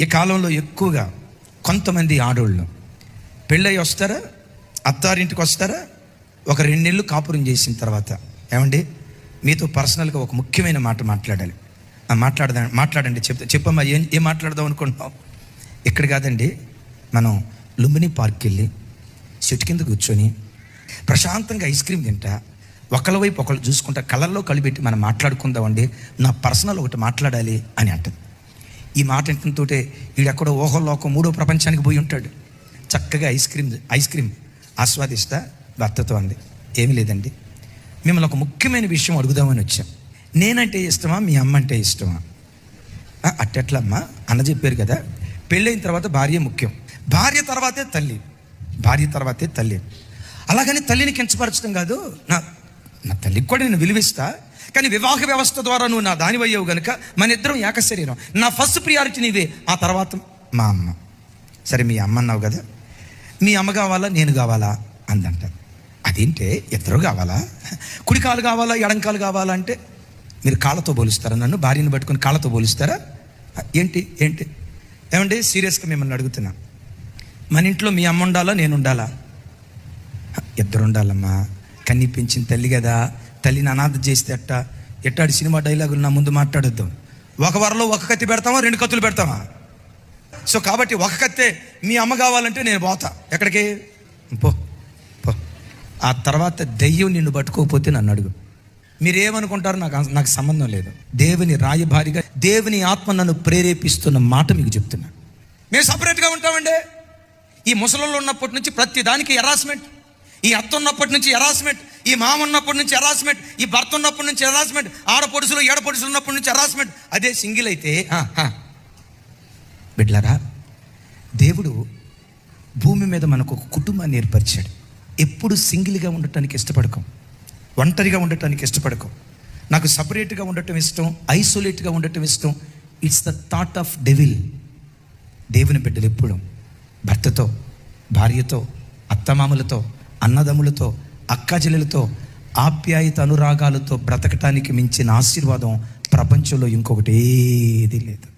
ఈ కాలంలో ఎక్కువగా కొంతమంది ఆడోళ్ళు పెళ్ళయి వస్తారా అత్తారింటికి వస్తారా ఒక రెండు నెలలు కాపురం చేసిన తర్వాత. ఏమండి? మీతో పర్సనల్గా ఒక ముఖ్యమైన మాట మాట్లాడాలి. మాట్లాడదా మాట్లాడండి. చెప్తా చెప్పమ్మా ఏం ఏం మాట్లాడదాం అనుకుంటున్నాం ఇక్కడ కాదండి. మనం లుంబిని పార్క్ వెళ్ళి చెట్టు కింద కూర్చొని ప్రశాంతంగా ఐస్ క్రీమ్ తింటా ఒకళ్ళ వైపు ఒకళ్ళు చూసుకుంటా కళ్ళల్లో కలిపెట్టి మనం మాట్లాడుకుందామండి. నా పర్సనల్ ఒకటి మాట్లాడాలి అని అంటది. ఈ మాట వింటుంటే వీడెక్కడో ఓహోలోకం మూడో ప్రపంచానికి పోయి ఉంటాడు. చక్కగా ఐస్ క్రీమ్ ఐస్ క్రీమ్ ఆస్వాదిస్తా భర్తతో అంది. ఏమీ లేదండి. మిమ్మల్ని ఒక ముఖ్యమైన విషయం అడుగుదామని వచ్చాం. నేనంటే ఇష్టమా మీ అమ్మ అంటే ఇష్టమా? అట్టెట్లమ్మా అన్న చెప్పారు కదా. పెళ్ళైన తర్వాత భార్య ముఖ్యం. భార్య తర్వాతే తల్లి. భార్య తర్వాతే తల్లి. అలాగని తల్లిని కించపరచడం కాదు. నా నా తల్లికి కూడా నేను విలువిస్తా. కానీ వివాహ వ్యవస్థ ద్వారా నువ్వు నా దానివయ్యావు గనుక మన ఇద్దరం ఏక శరీరం. నా ఫస్ట్ ప్రియారిటీ నీవే ఆ తర్వాత మా అమ్మ. సరే మీ అమ్మ అన్నావు కదా మీ అమ్మ కావాలా నేను కావాలా అందంట అదేంటే ఇద్దరు కావాలా? కుడికాలు కావాలా ఎడంకాలు కావాలా అంటే మీరు కాళ్ళతో పోలుస్తారా నన్ను? భార్యను పట్టుకొని కాళ్ళతో పోలుస్తారా? ఏంటి ఏంటి? ఏమండి సీరియస్గా మిమ్మల్ని అడుగుతున్నా. మన ఇంట్లో మీ అమ్మ ఉండాలా నేను ఉండాలా? ఇద్దరు ఉండాలమ్మా. కన్ని పెంచిన తల్లి కదా తల్లిని అనాథ చేస్తే అట్ట ఎట్టాడు సినిమా డైలాగులు నా ముందు మాట్లాడొద్దు. ఒక వరలో ఒక కత్తి పెడతామా రెండు కత్తులు పెడతామా? సో కాబట్టి ఒక కత్తే మీ అమ్మ కావాలంటే నేను పోతా. ఎక్కడికి? పో పో. ఆ తర్వాత దెయ్యం నిన్ను పట్టుకోకపోతే నన్ను అడుగు. మీరేమనుకుంటారో నాకు నాకు సంబంధం లేదు. దేవుని రాయభారిగా దేవుని ఆత్మ నన్ను ప్రేరేపిస్తున్న మాట మీకు చెప్తున్నా. మేము సపరేట్గా ఉంటామండి. ఈ ముసలలో ఉన్నప్పటి నుంచి ప్రతి దానికి ఎరాస్మెంట్ ఈ అత్త ఉన్నప్పటి నుంచి ఎరాస్మెంట్ ఈ మామ ఉన్నప్పటి నుంచి హెరాస్మెంట్ ఈ భర్త ఉన్నప్పటి నుంచి హెరాస్మెంట్ ఆడపొడుసులు ఏడపొడుసులు ఉన్నప్పటి నుంచి హెరాస్మెంట్ అదే సింగిల్ అయితే బిడ్లరా దేవుడు భూమి మీద మనకు ఒక కుటుంబాన్ని ఏర్పరిచాడు. ఎప్పుడు సింగిల్గా ఉండటానికి ఇష్టపడకం. ఒంటరిగా ఉండటానికి ఇష్టపడకం. నాకు సపరేట్గా ఉండటం ఇష్టం ఐసోలేట్గా ఉండటం ఇష్టం. It's the thought of devil దేవుని బిడ్డలు ఎప్పుడు భర్తతో భార్యతో అత్తమామలతో అన్నదమ్ములతో అక్కాచెల్లెలతో ఆప్యాయత అనురాగాలతో బ్రతకటానికి మించిన ఆశీర్వాదం ప్రపంచంలో ఇంకొకటి ఏది లేదు.